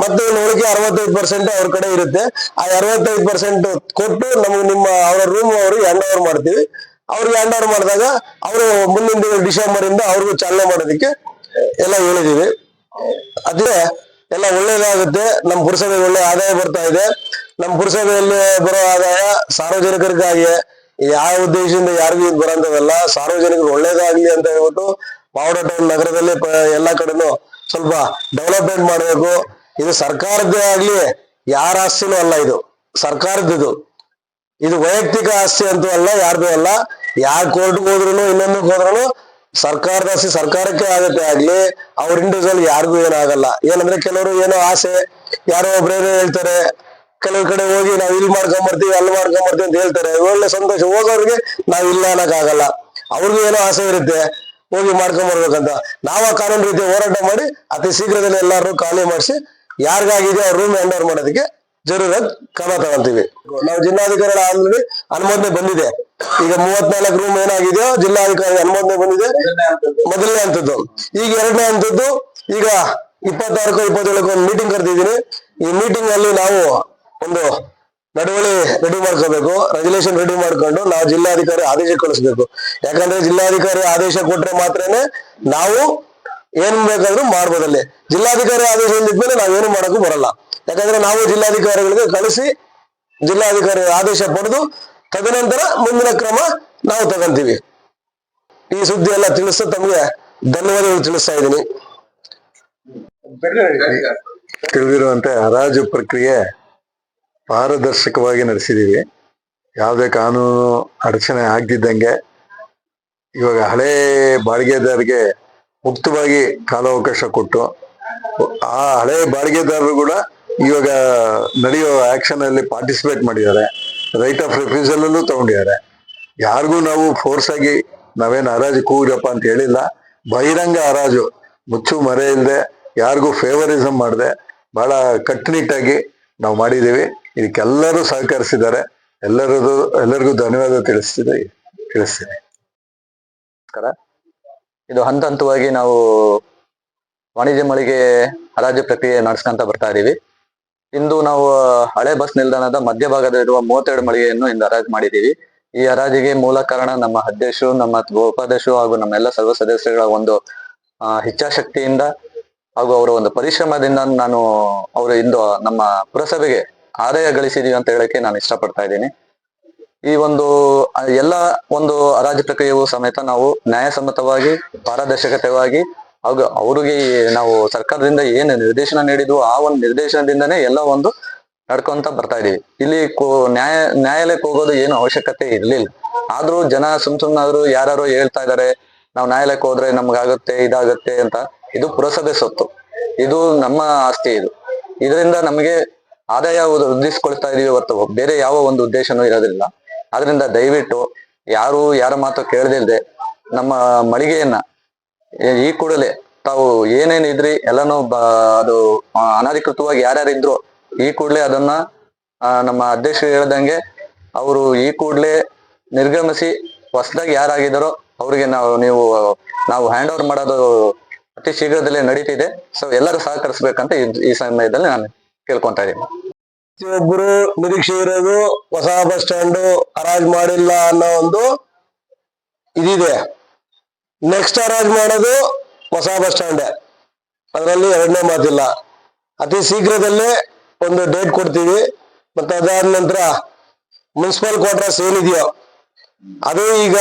ಮತ್ತೆ ಉಳಿಕೆ ಅರವತ್ತೈದು ಪರ್ಸೆಂಟ್ ಅವ್ರ ಕಡೆ ಇರುತ್ತೆ. ಆ ಅರವತ್ತೈದು ಪರ್ಸೆಂಟ್ ಕೊಟ್ಟು ನಮ್ಗೆ ನಿಮ್ಮ, ಅವರ ರೂಮ್ ಅವ್ರಿಗೆ ಹ್ಯಾಂಡ್ ಓವರ್ ಮಾಡ್ತೀವಿ. ಅವ್ರಿಗೆ ಹ್ಯಾಂಡ್ ಓವರ್ ಮಾಡಿದಾಗ ಅವರು ಮುಂದಿನ ತಿಂಗಳು ಡಿಸೆಂಬರ್ ಇಂದ ಅವ್ರಿಗೂ ಚಾಲನೆ ಮಾಡೋದಕ್ಕೆ ಎಲ್ಲ ಹೇಳಿದೀವಿ ಅದೇ ಎಲ್ಲ ಒಳ್ಳೇದಾಗುತ್ತೆ. ನಮ್ಮ ಪುರಸಭೆ ಒಳ್ಳೆ ಆದಾಯ ಬರ್ತಾ ಇದೆ. ನಮ್ಮ ಪುರಸಭೆಯಲ್ಲಿ ಬರೋ ಆದಾಯ ಸಾರ್ವಜನಿಕರಿಗಾಗಿ ಯಾವ ಉದ್ದೇಶದಿಂದ ಯಾರಿಗೂ ಇದು ಬರೋಂಥದ್ದಲ್ಲ. ಸಾರ್ವಜನಿಕರು ಒಳ್ಳೇದಾಗ್ಲಿ ಅಂತ ಹೇಳ್ಬಿಟ್ಟು ಪಾವಡ ಟೌನ್ ನಗರದಲ್ಲಿ ಎಲ್ಲ ಕಡೆನೂ ಸ್ವಲ್ಪ ಡೆವಲಪ್ಮೆಂಟ್ ಮಾಡಬೇಕು. ಇದು ಸರ್ಕಾರದ್ದೇ ಆಗ್ಲಿ, ಯಾರ ಆಸ್ತಿನೂ ಅಲ್ಲ ಇದು. ಸರ್ಕಾರದ್ದು ಇದು ವೈಯಕ್ತಿಕ ಆಸ್ತಿ ಅಂತೂ ಅಲ್ಲ, ಯಾರ್ದು ಅಲ್ಲ. ಯಾರ್ ಕೋರ್ಟ್ಗೆ ಹೋದ್ರು ಇನ್ನೊಂದಕ್ಕೆ ಹೋದ್ರು ಸರ್ಕಾರದ ಆಸ್ತಿ ಸರ್ಕಾರಕ್ಕೆ ಆಗತ್ತೆ ಆಗ್ಲಿ, ಅವ್ರ ಇಂಡಿವಿಜುವಲ್ ಯಾರಿಗೂ ಏನಾಗಲ್ಲ ಏನಂದ್ರೆ ಕೆಲವರು ಏನೋ ಆಸೆ, ಯಾರೋ ಒಬ್ರೇನೋ ಹೇಳ್ತಾರೆ. ಕೆಲವು ಕಡೆ ಹೋಗಿ ನಾವ್ ಇಲ್ಲಿ ಮಾಡ್ಕೊಂಬರ್ತೀವಿ ಅಲ್ಲಿ ಮಾಡ್ಕೊಂಬರ್ತೀವಿ ಅಂತ ಹೇಳ್ತಾರೆ. ಒಳ್ಳೆ ಸಂತೋಷ. ಹೋಗೋರಿಗೆ ನಾವ್ ಇಲ್ಲ ಅನ್ನಕ್ಕಾಗಲ್ಲ ಅವ್ರಿಗೂ ಏನೋ ಆಸೆ ಇರುತ್ತೆ, ಹೋಗಿ ಮಾಡ್ಕೊಂಬರ್ಬೇಕಂತ. ನಾವ್ ಕಾನೂನು ರೀತಿ ಹೋರಾಟ ಮಾಡಿ, ಅತಿ ಶೀಘ್ರದಲ್ಲಿ ಎಲ್ಲರೂ ಖಾಲಿ ಮಾಡಿಸಿ ಯಾರಿಗಾಗಿದೆ ಅವ್ರ ರೂಮ್ ಹ್ಯಾಂಡ್ ಓವರ್ ಮಾಡೋದಕ್ಕೆ ಜರೂರತ್ ಕ್ರಮ ತಗೊಂತೀವಿ. ನಾವು ಜಿಲ್ಲಾಧಿಕಾರಿಗಳ ಆಲ್ರೆಡಿ ಅನುಮೋದನೆ ಬಂದಿದೆ. ಈಗ ಮೂವತ್ನಾಲ್ಕು ರೂಮ್ ಏನಾಗಿದೆಯೋ ಜಿಲ್ಲಾಧಿಕಾರಿ ಅನುಮೋದನೆ ಬಂದಿದೆ. ಮೊದಲನೇ ಹಂತದ್ದು. ಈಗ ಎರಡನೇ ಹಂತದ್ದು ಈಗ ಇಪ್ಪತ್ತಾರಕ್ಕೂ ಇಪ್ಪತ್ತೇಳಕ್ಕೂ ಒಂದು ಮೀಟಿಂಗ್ ಕರೆದಿದ್ದೀನಿ. ಈ ಮೀಟಿಂಗ್ ಅಲ್ಲಿ ನಾವು ಒಂದು ನಡವಳಿ ರೆಡಿ ಮಾಡ್ಕೋಬೇಕು. ರೆಗ್ಯುಲೇಷನ್ ರೆಡಿ ಮಾಡ್ಕೊಂಡು ನಾವು ಜಿಲ್ಲಾಧಿಕಾರಿ ಆದೇಶ ಕಳಿಸ್ಬೇಕು. ಯಾಕಂದ್ರೆ ಜಿಲ್ಲಾಧಿಕಾರಿ ಆದೇಶ ಕೊಟ್ರೆ ಮಾತ್ರನೇ ನಾವು ಏನ್ ಬೇಕಾದ್ರೂ ಮಾಡ್ಬೋದಲ್ಲಿ ಜಿಲ್ಲಾಧಿಕಾರಿ ಆದೇಶ ಇದ್ಮೇಲೆ ನಾವೇನು ಮಾಡಕ್ಕೂ ಬರಲ್ಲ. ಯಾಕಂದ್ರೆ ನಾವು ಜಿಲ್ಲಾಧಿಕಾರಿಗಳಿಗೆ ಕಳಿಸಿ ಜಿಲ್ಲಾಧಿಕಾರಿ ಆದೇಶ ಪಡೆದು ತದನಂತರ ಮುಂದಿನ ಕ್ರಮ ನಾವು ತಗೊಂತೀವಿ. ಈ ಸುದ್ದಿ ಎಲ್ಲ ತಿಳಿಸ್ತಾ ತಮಗೆ ಧನ್ಯವಾದಗಳು ತಿಳಿಸ್ತಾ ಇದ್ದೀನಿ. ತಿಳಿದಿರುವಂತೆ ಹರಾಜು ಪ್ರಕ್ರಿಯೆ ಪಾರದರ್ಶಕವಾಗಿ ನಡೆಸಿದೀವಿ. ಯಾವುದೇ ಕಾನೂನು ಅಡಚಣೆ ಆಗ್ದಿದ್ದಂಗೆ ಇವಾಗ ಹಳೇ ಬಾಡಿಗೆದಾರರಿಗೆ ಮುಕ್ತವಾಗಿ ಕಾಲಾವಕಾಶ ಕೊಟ್ಟು, ಆ ಹಳೆ ಬಾಡಿಗೆದಾರರು ಕೂಡ ಇವಾಗ ನಡೆಯೋ ಆಕ್ಷನ್ ಅಲ್ಲಿ ಪಾರ್ಟಿಸಿಪೇಟ್ ಮಾಡಿದ್ದಾರೆ. ರೈಟ್ ಆಫ್ ರಿಫ್ಯೂಸಲ್ ಅಲ್ಲೂ ತಗೊಂಡಿದ್ದಾರೆ. ಯಾರಿಗೂ ನಾವು ಫೋರ್ಸ್ ಆಗಿ ನಾವೇನು ಹರಾಜು ಕೂಗ್ರಪ್ಪ ಅಂತ ಹೇಳಿಲ್ಲ. ಬಹಿರಂಗ ಹರಾಜು. ಮುಚ್ಚು ಮರೆ ಇಲ್ಲದೆ ಯಾರಿಗೂ ಫೇವರಿಸಮ್ ಮಾಡದೆ. ಬಹಳ ಕಟ್ಟುನಿಟ್ಟಾಗಿ ನಾವು ಮಾಡಿದ್ದೀವಿ. ಇದಕ್ಕೆಲ್ಲರೂ ಸಹಕರಿಸಿದ್ದಾರೆ. ಎಲ್ಲರದು, ಎಲ್ಲರಿಗೂ ಧನ್ಯವಾದ ತಿಳಿಸ್ತಿದೆ, ತಿಳಿಸ್ತೀನಿ. ಇದು ಹಂತ ಹಂತವಾಗಿ ನಾವು ವಾಣಿಜ್ಯ ಮಳಿಗೆ ಹರಾಜು ಪ್ರಕ್ರಿಯೆ ನಡೆಸ್ಕೊಂತ ಬರ್ತಾ ಇದೀವಿ. ಇಂದು ನಾವು ಹಳೆ ಬಸ್ ನಿಲ್ದಾಣದ ಮಧ್ಯಭಾಗದಲ್ಲಿರುವ ಮೂವತ್ತೆರಡು ಮಳಿಗೆಯನ್ನು ಇಂದು ಹರಾಜು ಮಾಡಿದ್ದೀವಿ. ಈ ಹರಾಜಿಗೆ ಮೂಲ ಕಾರಣ ನಮ್ಮ ಅಧ್ಯಕ್ಷರು, ನಮ್ಮ ಉಪಾಧ್ಯಕ್ಷರು ಹಾಗೂ ನಮ್ಮೆಲ್ಲ ಸರ್ವ ಸದಸ್ಯರ ಒಂದು ಇಚ್ಛಾಶಕ್ತಿಯಿಂದ ಹಾಗೂ ಅವರ ಒಂದು ಪರಿಶ್ರಮದಿಂದ ನಾನು ಅವರು ಇಂದು ನಮ್ಮ ಪುರಸಭೆಗೆ ಆದಾಯ ಗಳಿಸಿದೀವಿ ಅಂತ ಹೇಳಕ್ಕೆ ನಾನು ಇಷ್ಟಪಡ್ತಾ ಇದ್ದೀನಿ. ಈ ಒಂದು ಎಲ್ಲ ಒಂದು ಹರಾಜು ಪ್ರಕ್ರಿಯೆಯೂ ಸಮೇತ ನಾವು ನ್ಯಾಯಸಮ್ಮತವಾಗಿ, ಪಾರದರ್ಶಕತೆವಾಗಿ ಹಾಗೂ ಅವ್ರಿಗೆ ನಾವು ಸರ್ಕಾರದಿಂದ ಏನು ನಿರ್ದೇಶನ ನೀಡಿದ್ವು ಆ ಒಂದು ನಿರ್ದೇಶನದಿಂದನೇ ಎಲ್ಲ ಒಂದು ನಡ್ಕೊಂತ ಬರ್ತಾ ಇದೀವಿ. ಇಲ್ಲಿ ನ್ಯಾಯ, ನ್ಯಾಯಾಲಯಕ್ಕೆ ಹೋಗೋದು ಏನು ಅವಶ್ಯಕತೆ ಇರ್ಲಿಲ್ಲ. ಆದ್ರೂ ಜನ ಸುಮ್ ಸುಮ್ನಾದ್ರು ಯಾರು ಹೇಳ್ತಾ ಇದಾರೆ, ನಾವು ನ್ಯಾಯಾಲಯಕ್ಕೆ ಹೋದ್ರೆ ನಮ್ಗಾಗತ್ತೆ, ಇದಾಗತ್ತೆ ಅಂತ. ಇದು ಪುರಸಭೆ ಸೊತ್ತು. ಇದು ನಮ್ಮ ಆಸ್ತಿ ಇದು. ಇದರಿಂದ ನಮಗೆ ಆದಾಯ ವೃದ್ಧಿಸ್ಕೊಳ್ತಾ ಇದೀವಿ ಹೊರತು ಬೇರೆ ಯಾವ ಒಂದು ಉದ್ದೇಶನೂ ಇರೋದಿಲ್ಲ. ಆದ್ರಿಂದ ದಯವಿಟ್ಟು ಯಾರು ಯಾರ ಮಾತು ಕೇಳದಿಲ್ಲದೆ ನಮ್ಮ ಮಳಿಗೆಯನ್ನ ಈ- ಕೂಡಲೇ ತಾವು ಏನೇನ್ ಇದ್ರಿ, ಎಲ್ಲಾನು ಅದು ಅನಧಿಕೃತವಾಗಿ ಯಾರ್ಯಾರಿದ್ರು ಈ ಕೂಡಲೇ ಅದನ್ನ ನಮ್ಮ ಅಧ್ಯಕ್ಷರು ಹೇಳ್ದಂಗೆ ಅವರು ಈ ಕೂಡಲೇ ನಿರ್ಗಮಿಸಿ ಹೊಸದಾಗಿ ಯಾರಾಗಿದ್ದಾರೋ ಅವ್ರಿಗೆ ನಾವು, ನೀವು, ನಾವು ಹ್ಯಾಂಡ್ ಓವರ್ ಮಾಡೋದು ಅತಿ ಶೀಘ್ರದಲ್ಲೇ ನಡೀತಿದೆ. ಸೊ ಎಲ್ಲರೂ ಸಹಕರಿಸಬೇಕಂತ ಈ ಸಮಯದಲ್ಲಿ ನಾನು ಕೇಳ್ಕೊಂತಾ ಇದ್ದೀನಿ. ಪ್ರತಿಯೊಬ್ಬರು ನಿರೀಕ್ಷೆ ಇರೋದು ಹೊಸ ಬಸ್ ಸ್ಟ್ಯಾಂಡ್ ಹರಾಜ್ ಮಾಡಿಲ್ಲ ಅನ್ನೋ ಒಂದು ಇದಿದೆ. ನೆಕ್ಸ್ಟ್ ಹರಾಜ್ ಮಾಡೋದು ಹೊಸ ಬಸ್ ಸ್ಟ್ಯಾಂಡ್ ಅದರಲ್ಲಿ ಎರಡನೇ ಮಾತಿಲ್ಲ. ಅತಿ ಶೀಘ್ರದಲ್ಲೇ ಒಂದು ಡೇಟ್ ಕೊಡ್ತೀವಿ. ಮತ್ತೆ ಅದಾದ ನಂತರ ಮುನ್ಸಿಪಲ್ ಕ್ವಾರ್ಟರ್ಸ್ ಏನಿದೆಯೋ, ಅದು ಈಗ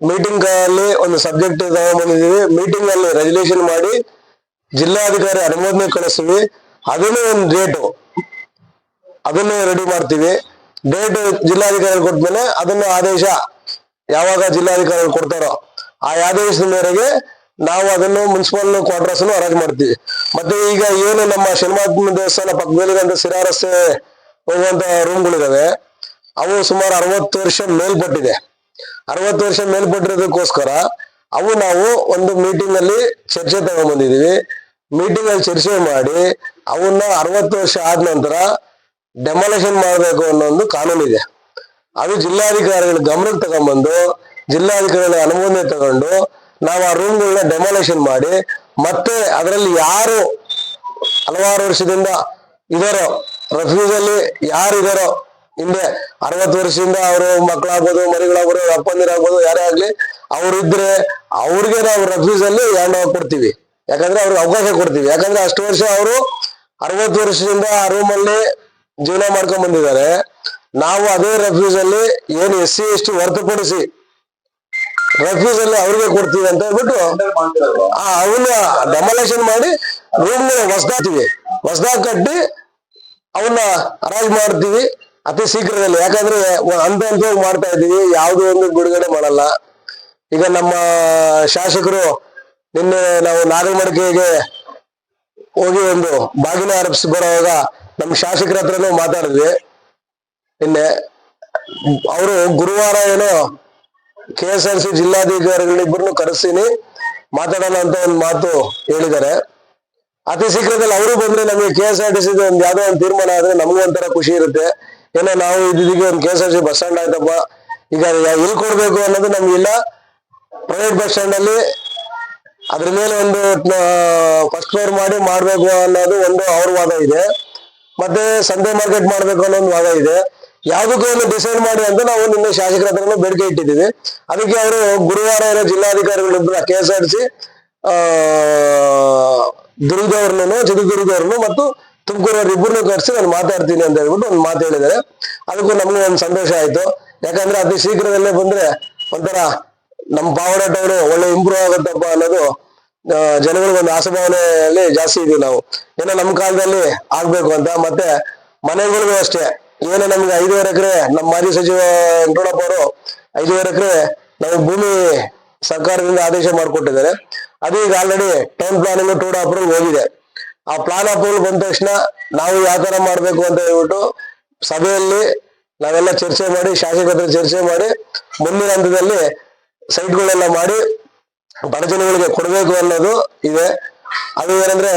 ಮೀಟಿಂಗ್ ಅಲ್ಲಿ ಒಂದು ಸಬ್ಜೆಕ್ಟ್ ತಗೊಂಡ್ಬಂದಿದೀವಿ ಮೀಟಿಂಗ್ ಅಲ್ಲಿ ರೆಸಲ್ಯೂಷನ್ ಮಾಡಿ ಜಿಲ್ಲಾಧಿಕಾರಿ ಅನುಮೋದನೆ ಕಳಿಸ್ತೀವಿ. ಅದನ್ನೇ ಒಂದು ಡೇಟು ಅದನ್ನೇ ರೆಡಿ ಮಾಡ್ತೀವಿ. ಡೇಟ್ ಜಿಲ್ಲಾಧಿಕಾರಿ ಕೊಟ್ಮೇಲೆ ಅದನ್ನು ಆದೇಶ ಯಾವಾಗ ಜಿಲ್ಲಾಧಿಕಾರಿ ಕೊಡ್ತಾರೋ ಆ ಆದೇಶದ ಮೇರೆಗೆ ನಾವು ಅದನ್ನು ಮುನ್ಸಿಪಲ್ ಕ್ವಾರ್ಟರ್ಸ್ ಹರಾಜು ಮಾಡ್ತೀವಿ. ಮತ್ತೆ ಈಗ ಏನು ನಮ್ಮ ಶನಿಮಾತ್ಮ ದೇವಸ್ಥಾನ ಪಕ್ಕದಲ್ಲಿರುವಂತ ಸಿರಾ ರಸ್ತೆ ಹೋಗುವಂತ ರೂಮ್ಗಳಿದಾವೆ. ಅವು ಸುಮಾರು ಅರವತ್ತು ವರ್ಷ ಮೇಲ್ಪಟ್ಟಿದೆ. ಅರವತ್ತು ವರ್ಷ ಮೇಲ್ಪಟ್ಟಿರೋದಕ್ಕೋಸ್ಕರ ಅವು ನಾವು ಒಂದು ಮೀಟಿಂಗ್ ಅಲ್ಲಿ ಚರ್ಚೆ ತಗೊಂಡ್ಬಂದಿದೀವಿ ಮೀಟಿಂಗ್ ಅಲ್ಲಿ ಚರ್ಚೆ ಮಾಡಿ ಅವನ್ನ ಅರವತ್ತು ವರ್ಷ ಆದ ನಂತರ ಡೆಮಾಲೇಷನ್ ಮಾಡಬೇಕು ಅನ್ನೋ ಒಂದು ಕಾನೂನಿದೆ. ಅದು ಜಿಲ್ಲಾಧಿಕಾರಿಗಳ ಗಮನಕ್ಕೆ ತಗೊಂಡ್ಬಂದು ಜಿಲ್ಲಾಧಿಕಾರಿಗಳ ಅನುಮೋದನೆ ತಗೊಂಡು ನಾವು ಆ ರೂಮ್ಗಳನ್ನ ಡೆಮಾಲೇಷನ್ ಮಾಡಿ ಮತ್ತೆ ಅದರಲ್ಲಿ ಯಾರು ಹಲವಾರು ವರ್ಷದಿಂದ ಇದಾರೋ ರೆಫ್ಯೂಸ್ ಅಲ್ಲಿ ಯಾರು ಇದಾರೋ, ಹಿಂದೆ ಅರವತ್ತು ವರ್ಷದಿಂದ ಅವರು ಮಕ್ಕಳಾಗ್ಬೋದು ಮರಿಗಳಾಗ್ಬೋದು, ಅಪ್ಪಂದಿರಾಗ್ಬೋದು, ಯಾರೇ ಆಗ್ಲಿ ಅವ್ರು ಇದ್ರೆ ಅವ್ರಿಗೆ ನಾವು ರೆಫ್ಯೂಸ್ ಅಲ್ಲಿ ಹ್ಯಾಂಡ್ ಓವರ್ ಕೊಡ್ತೀವಿ. ಯಾಕಂದ್ರೆ ಅವ್ರಿಗೆ ಅವಕಾಶ ಕೊಡ್ತೀವಿ. ಯಾಕಂದ್ರೆ ಅಷ್ಟು ವರ್ಷ ಅವರು ಅರವತ್ತು ವರ್ಷದಿಂದ ಆ ರೂಮ್ ಅಲ್ಲಿ ಜೀವನ ಮಾಡ್ಕೊಂಡ್ ಬಂದಿದ್ದಾರೆ. ನಾವು ಅದೇ ರೆಫ್ಯೂಸ್ ಏನು ಎಸ್ ಸಿ ಎಸ್ ಟಿ ಹೊರತುಪಡಿಸಿ ರೆಫ್ಯೂಸ್ ಅಲ್ಲಿ ಅವ್ರಿಗೆ ಕೊಡ್ತೀವಿ ಅಂತ ಹೇಳ್ಬಿಟ್ಟು ಅವನ್ನ ಡೆಮಾಲೇಷನ್ ಮಾಡಿ ರೂಮ್ ಹೊಸದಾಗ್ತೀವಿ ಹೊಸದಾಗಿ ಕಟ್ಟಿ ಅವನ್ನ ಅರಾಜ್ ಮಾಡ್ತೀವಿ ಅತಿ ಶೀಘ್ರದಲ್ಲಿ. ಯಾಕಂದ್ರೆ ಅಂತ ಅಂತ ಮಾಡ್ತಾ ಇದೀವಿ ಯಾವುದೇ ಒಂದು ಬಿಡುಗಡೆ ಮಾಡಲ್ಲ. ಈಗ ನಮ್ಮ ಶಾಸಕರು ನಿನ್ನೆ ನಾವು ನಾಗಮಡಿಕೆಗೆ ಹೋಗಿ ಒಂದು ಬಾಗಿನ ಅರ್ಪಿಸಿ ಬರೋವಾಗ ನಮ್ಮ ಶಾಸಕರ ಹತ್ರನೂ ಮಾತಾಡಿದ್ವಿ. ನಿನ್ನೆ. ಅವರು ಗುರುವಾರ ಏನೋ ಕೆ ಎಸ್ ಆರ್ ಸಿ ಜಿಲ್ಲಾಧಿಕಾರಿಗಳಿಬ್ಬರನ್ನು ಕರೆಸ್ತೀನಿ. ಮಾತಾಡೋಣ ಅಂತ ಒಂದು ಮಾತು ಹೇಳಿದ್ದಾರೆ. ಅತಿ ಶೀಘ್ರದಲ್ಲಿ ಅವರು ಬಂದ್ರೆ ನಮಗೆ K S R T C ಒಂದು ಯಾವ್ದೋ ಒಂದು ತೀರ್ಮಾನ ಆದ್ರೆ ನಮಗೂ ಒಂಥರ ಖುಷಿ ಇರುತ್ತೆ. ಏನೋ ನಾವು ಇದ್ದಿದ್ದಕ್ಕೆ ಒಂದು K S R C bus stand ಆಯ್ತಪ್ಪ. ಈಗ ಎಲ್ಲಿ ಕೊಡ್ಬೇಕು ಅನ್ನೋದು ನಮ್ಗಿಲ್ಲ ಪ್ರೈವೇಟ್ ಬಸ್ ಸ್ಟ್ಯಾಂಡ್ ಅಲ್ಲಿ ಅದ್ರ ಮೇಲೆ ಒಂದು ಫಸ್ಟ್ ಫ್ಲೋರ್ ಮಾಡಿ ಮಾಡ್ಬೇಕು ಅನ್ನೋದು ಒಂದು ಅವ್ರ ವಾದ ಇದೆ. ಮತ್ತೆ ಸಂತೆ ಮಾರ್ಕೆಟ್ ಮಾಡ್ಬೇಕು ಅನ್ನೋ ಒಂದು ವಾದ ಇದೆ. ಯಾವ್ದಕ್ಕೂ ಒಂದು ಡಿಸೈಡ್ ಮಾಡಿ ಅಂತ ನಾವು ನಿನ್ನೆ ಶಾಸಕರ ಹತ್ರನೂ ಬೇಡಿಕೆ ಇಟ್ಟಿದ್ದೀವಿ. ಅದಕ್ಕೆ ಅವರು ಗುರುವಾರ ಏನೋ ಜಿಲ್ಲಾಧಿಕಾರಿಗಳಿಬ್ಬರ ಕೆ ಎಸ್ ಆರ್ ಸಿ ದುರ್ಗದವ್ರನ್ನು ಚಿತ್ರದುರ್ಗದವ್ರನ್ನು ಮತ್ತು ತುಮಕೂರವ್ರ ಇಬ್ಬರನ್ನು ಕರೆಸಿ ನಾನು ಮಾತಾಡ್ತೀನಿ ಅಂತ ಹೇಳ್ಬಿಟ್ಟು ಒಂದು ಮಾತು ಹೇಳಿದ್ದಾರೆ. ಅದಕ್ಕೂ ನಮಗೆ ಒಂದು ಸಂತೋಷ ಆಯ್ತು. ಯಾಕಂದ್ರೆ ಅತಿ ಶೀಘ್ರದಲ್ಲೇ ಬಂದ್ರೆ ಒಂಥರ ನಮ್ಮ ಪಾವಡ ಟೌನ್ ಒಳ್ಳೆ ಇಂಪ್ರೂವ್ ಆಗುತ್ತಪ್ಪ ಅನ್ನೋದು ಆ, ಜನಗಳಿಗೆ ಒಂದು ಆಸಭಾವನೆಯಲ್ಲಿ ಜಾಸ್ತಿ ಇದೀವಿ ನಾವು. ಏನೋ ನಮ್ಮ ಕಾಲದಲ್ಲಿ ಆಗ್ಬೇಕು ಅಂತ ಮತ್ತೆ ಮನೆಗಳಿಗೂ ಅಷ್ಟೇ. ಏನೋ ನಮ್ಗೆ ಐದೂವರೆ ಎಕರೆ, ನಮ್ಮ ಮಾಜಿ ಸಚಿವ ವೆಂಕಟಪ್ಪ ಅವರು ಐದೂವರೆ ಎಕರೆ ನಾವು ಭೂಮಿ ಸರ್ಕಾರದಿಂದ ಆದೇಶ ಮಾಡಿಕೊಟ್ಟಿದ್ದಾರೆ. ಅದು ಈಗ ಆಲ್ರೆಡಿ ಟೌನ್ ಪ್ಲಾನಿಂಗ್ ಟೂಡ್ ಅಪ್ರೂವಲ್ ಹೋಗಿದೆ. ಆ ಪ್ಲಾನ್ ಅಪ್ರೂವಲ್ ಬಂದ ತಕ್ಷಣ ನಾವು ಯಾವ ತರ ಮಾಡ್ಬೇಕು ಅಂತ ಹೇಳ್ಬಿಟ್ಟು ಸಭೆಯಲ್ಲಿ ನಾವೆಲ್ಲ ಚರ್ಚೆ ಮಾಡಿ ಶಾಸಕರ ಚರ್ಚೆ ಮಾಡಿ, ಮುಂದಿನ ಹಂತದಲ್ಲಿ ಸೈಟ್ಗಳೆಲ್ಲ ಮಾಡಿ ಬಡ ಜನಗಳಿಗೆ ಕೊಡಬೇಕು ಅನ್ನೋದು ಇದೆ. ಅದು ಏನಂದ್ರೆ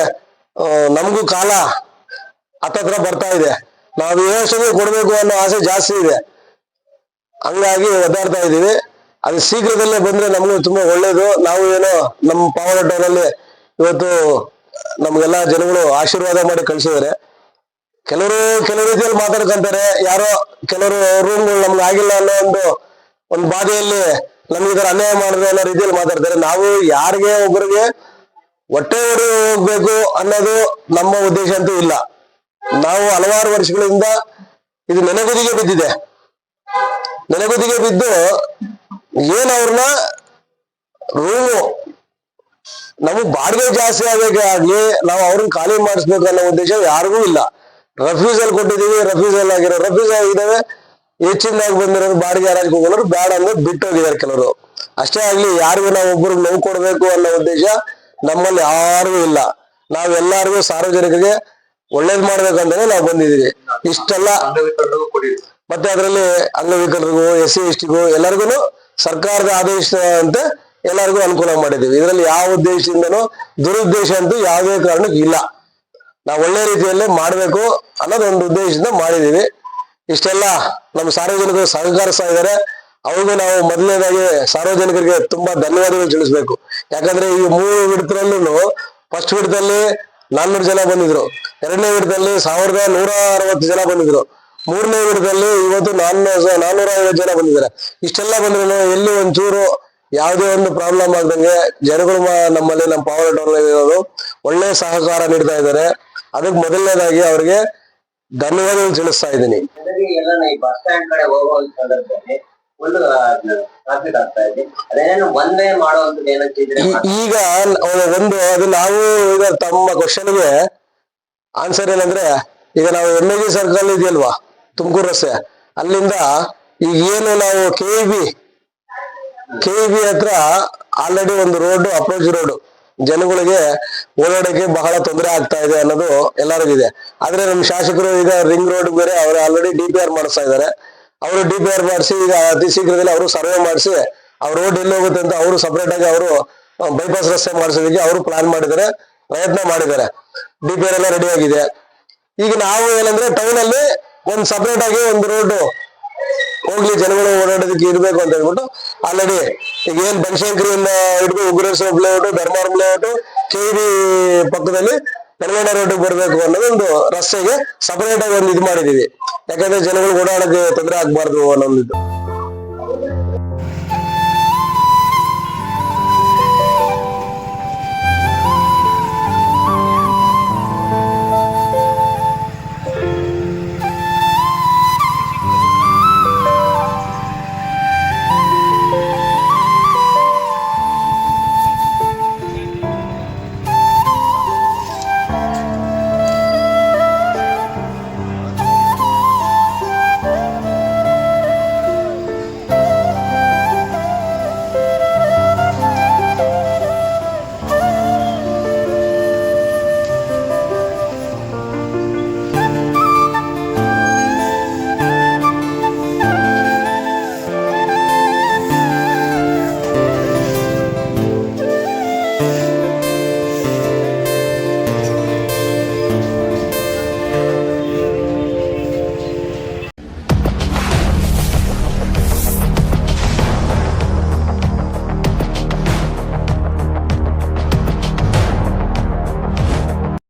ನಮಗೂ ಕಾಲ ಹತ್ತತ್ರ ಬರ್ತಾ ಇದೆ. ನಾವು ಯೋಚನೆ ಕೊಡಬೇಕು ಅನ್ನೋ ಆಸೆ ಜಾಸ್ತಿ ಇದೆ. ಹಂಗಾಗಿ ಒದ್ದಾಡ್ತಾ ಇದ್ದೀವಿ. ಅದು ಶೀಘ್ರದಲ್ಲೇ ಬಂದ್ರೆ ನಮಗೂ ತುಂಬಾ ಒಳ್ಳೇದು. ನಾವು ಏನೋ ನಮ್ಮ ಪಾವನ ಟೌನಲ್ಲಿ ಇವತ್ತು ನಮ್ಗೆಲ್ಲ ಜನಗಳು ಆಶೀರ್ವಾದ ಮಾಡಿ ಕಳ್ಸಿದ್ದಾರೆ. ಕೆಲವರು ಕೆಲವು ರೀತಿಯಲ್ಲಿ ಮಾತಾಡ್ಕೊಂತಾರೆ. ಯಾರೋ ಕೆಲವರು ರೂಮ್ಗಳು ನಮ್ಗೆ ಆಗಿಲ್ಲ ಅನ್ನೋ ಒಂದು ಒಂದು ಬಾಧೆಯಲ್ಲಿ ನಮ್ಗೆ ಇದರ ಅನ್ಯಾಯ ಮಾಡಿದ್ರೆ ಅನ್ನೋ ರೀತಿಯಲ್ಲಿ ಮಾತಾಡ್ತಾರೆ. ನಾವು ಯಾರಿಗೆ ಒಬ್ಬರಿಗೆ ಹೊಟ್ಟೆ ಹೊಡಿ ಹೋಗ್ಬೇಕು ಅನ್ನೋದು ನಮ್ಮ ಉದ್ದೇಶ ಅಂತೂ ಇಲ್ಲ. ನಾವು ಹಲವಾರು ವರ್ಷಗಳಿಂದ ಇದು ನೆನೆಗುದಿಗೆ ಬಿದ್ದಿದೆ. ನೆನೆಗುದಿಗೆ ಬಿದ್ದು ಏನ್ ಅವ್ರನ್ನ ರೂಮು, ನಮಗ್ ಬಾಡಿಗೆ ಜಾಸ್ತಿ ಆಗಬೇಕೆ ಆಗ್ಲಿ, ನಾವು ಅವ್ರನ್ನ ಖಾಲಿ ಮಾಡಿಸ್ಬೇಕು ಅನ್ನೋ ಉದ್ದೇಶ ಯಾರಿಗೂ ಇಲ್ಲ. ರಫ್ಯೂಸಲ್ ಕೊಟ್ಟಿದೀವಿ ರಫ್ಯೂಸಲ್ ಆಗಿರೋ ರೆಫ್ಯೂಸಲ್ ಇದಾವೆ ಹೆಚ್ಚಿನದಾಗಿ ಬಂದಿರೋದು ಬಾಡಿಗೆ ಯಾರಾಗಿ ಹೋಗೋರು ಬೇಡ ಅಂದ್ರೆ ಬಿಟ್ಟು ಹೋಗಿದ್ದಾರೆ ಕೆಲವರು. ಅಷ್ಟೇ ಆಗ್ಲಿ ಯಾರಿಗೂ ನಾವು ಒಬ್ಬರಿಗೆ ನೋವು ಕೊಡ್ಬೇಕು ಅನ್ನೋ ಉದ್ದೇಶ ನಮ್ಮಲ್ಲಿ ಯಾರಿಗೂ ಇಲ್ಲ. ನಾವೆಲ್ಲರಿಗೂ ಸಾರ್ವಜನಿಕರಿಗೆ ಒಳ್ಳೇದ್ ಮಾಡ್ಬೇಕಂತಾನೆ ನಾವು ಬಂದಿದೀವಿ. ಇಷ್ಟೆಲ್ಲ ಮತ್ತೆ ಅದರಲ್ಲಿ ಅಂಗವಿಕಲರಿಗೂ ಎಸ್ ಸಿ ಎಸ್ ಟಿಗೂ ಎಲ್ಲರಿಗೂ ಸರ್ಕಾರದ ಆದೇಶ ಅಂತ ಎಲ್ಲರಿಗೂ ಅನುಕೂಲ ಮಾಡಿದ್ದೀವಿ ಇದರಲ್ಲಿ ಯಾವ ಉದ್ದೇಶದಿಂದನೂ ದುರುದ್ದೇಶ ಅಂತೂ ಯಾವುದೇ ಕಾರಣಕ್ಕೂ ಇಲ್ಲ. ನಾವು ಒಳ್ಳೆ ರೀತಿಯಲ್ಲೇ ಮಾಡಬೇಕು ಅನ್ನೋದು ಒಂದು ಉದ್ದೇಶದಿಂದ ಮಾಡಿದೀವಿ. ಇಷ್ಟೆಲ್ಲ ನಮ್ಮ ಸಾರ್ವಜನಿಕರು ಸಹಕರಿಸ್ತಾ ಇದ್ದಾರೆ ಅವ್ರಿಗೂ ನಾವು ಮೊದಲನೇದಾಗಿ ಸಾರ್ವಜನಿಕರಿಗೆ ತುಂಬಾ ಧನ್ಯವಾದಗಳು ತಿಳಿಸ್ಬೇಕು. ಯಾಕಂದ್ರೆ ಈ ಮೂರು ವಿಡತರಲ್ಲೂ ಫಸ್ಟ್ ವಿಡದಲ್ಲಿ ನಾನ್ನೂರು ಜನ ಬಂದಿದ್ರು. ಎರಡನೇ ವಿಡದಲ್ಲಿ ಸಾವಿರದ ನೂರ ಅರವತ್ತು ಜನ ಬಂದಿದ್ರು. ಮೂರನೇ ವಿಡದಲ್ಲಿ ಇವತ್ತು ನಾನ್ನೂರ ನಾನ್ನೂರ ಐವತ್ತು ಜನ ಬಂದಿದ್ದಾರೆ. ಇಷ್ಟೆಲ್ಲ ಬಂದ್ರು ಎಲ್ಲಿ ಒಂಚೂರು ಯಾವುದೇ ಒಂದು ಪ್ರಾಬ್ಲಮ್ ಆಗ್ದಂಗೆ ಜನಗಳು ನಮ್ಮಲ್ಲಿ ನಮ್ಮ ಪವರ್ ಇರೋದು ಒಳ್ಳೆ ಸಹಕಾರ ನೀಡ್ತಾ ಇದ್ದಾರೆ. ಅದಕ್ಕೆ ಮೊದಲನೇದಾಗಿ ಅವ್ರಿಗೆ ಧನ್ಯವಾದಗಳು ತಿಳಿಸ್ತಾ ಇದ್ದೀನಿ. ಫುಲ್ ಆಗ್ತಾ ಇದೆ. ಅದೇನೇನು ಮಾಡುವಂತದ್ದು ಏನಂತಿದ್ರೆ ಈಗ ಒಂದು ಅದು ನಾವು ಈಗ ತಮ್ಮ ಕ್ವಶನ್ಗೆ ಆನ್ಸರ್ ಏನಂದ್ರೆ ಈಗ ನಾವು ಎಂ ಎ ಜಿ ಸರ್ಕಲ್ ಇದೆಯಲ್ವಾ ತುಮಕೂರು ರಸ್ತೆ ಅಲ್ಲಿಂದ ಈಗ ಏನು ನಾವು ಕೆ ಬಿ ಕೆ ಬಿ ಹತ್ರ ಆಲ್ರೆಡಿ ಒಂದು ರೋಡ್ ಅಪ್ರೋಚ್ ರೋಡ್ ಜನಗಳಿಗೆ ಓಡಾಡಕ್ಕೆ ಬಹಳ ತೊಂದರೆ ಆಗ್ತಾ ಇದೆ ಅನ್ನೋದು ಎಲ್ಲರಿಗೂ ಇದೆ ಆದ್ರೆ ನಮ್ಮ ಶಾಸಕರು ಈಗ ರಿಂಗ್ ರೋಡ್ ಬೇರೆ ಅವರು ಆಲ್ರೆಡಿ ಡಿ ಪಿ ಆರ್ ಮಾಡಿಸ್ತಾ ಇದ್ದಾರೆ. ಅವರು ಡಿ ಪಿ ಆರ್ ಮಾಡಿಸಿ, ಈಗ ಅತಿ ಶೀಘ್ರದಲ್ಲಿ ಅವರು ಸರ್ವೆ ಮಾಡಿಸಿ, ಆ ರೋಡ್ ಎಲ್ಲಿ ಹೋಗುತ್ತೆ ಅಂತ ಅವರು ಸಪರೇಟ್ ಆಗಿ ಅವರು ಬೈಪಾಸ್ ರಸ್ತೆ ಮಾಡಿಸೋದಕ್ಕೆ ಅವರು ಪ್ಲಾನ್ ಮಾಡಿದ್ದಾರೆ, ಪ್ರಯತ್ನ ಮಾಡಿದ್ದಾರೆ. ಡಿ ಪಿ ಆರ್ ಎಲ್ಲ ರೆಡಿ ಆಗಿದೆ. ಈಗ ನಾವು ಏನಂದ್ರೆ ಟೌನ್ ಅಲ್ಲಿ ಒಂದು ಸಪರೇಟ್ ಆಗಿ ಒಂದು ರೋಡ್ ಹೋಗ್ಲಿ, ಜನಗಳು ಓಡಾಡೋದಕ್ಕೆ ಇರಬೇಕು ಅಂತ ಹೇಳ್ಬಿಟ್ಟು ಆಲ್ರೆಡಿ ಈಗ ಏನ್ ಬನಶಂಕರಿಯಿಂದ ಹಿಡಿದು ಉಗ್ರೇಶ್ವರ ಲೇಔಟ್ ಧರ್ಮಾರ್ ಲೇಔಟ್ ಕೆ ಪಕ್ಕದಲ್ಲಿ ಪೆನಗಂಡ ರೋಡ್ ಬರ್ಬೇಕು ಅನ್ನೋದೊಂದು ರಸ್ತೆಗೆ ಸಪರೇಟ್ ಆಗಿ ಒಂದು ಇದು ಮಾಡಿದೀವಿ ಯಾಕಂದ್ರೆ ಜನಗಳು ಓಡಾಡಕ್ಕೆ ತೊಂದರೆ ಆಗ್ಬಾರ್ದು ಅನ್ನೋದು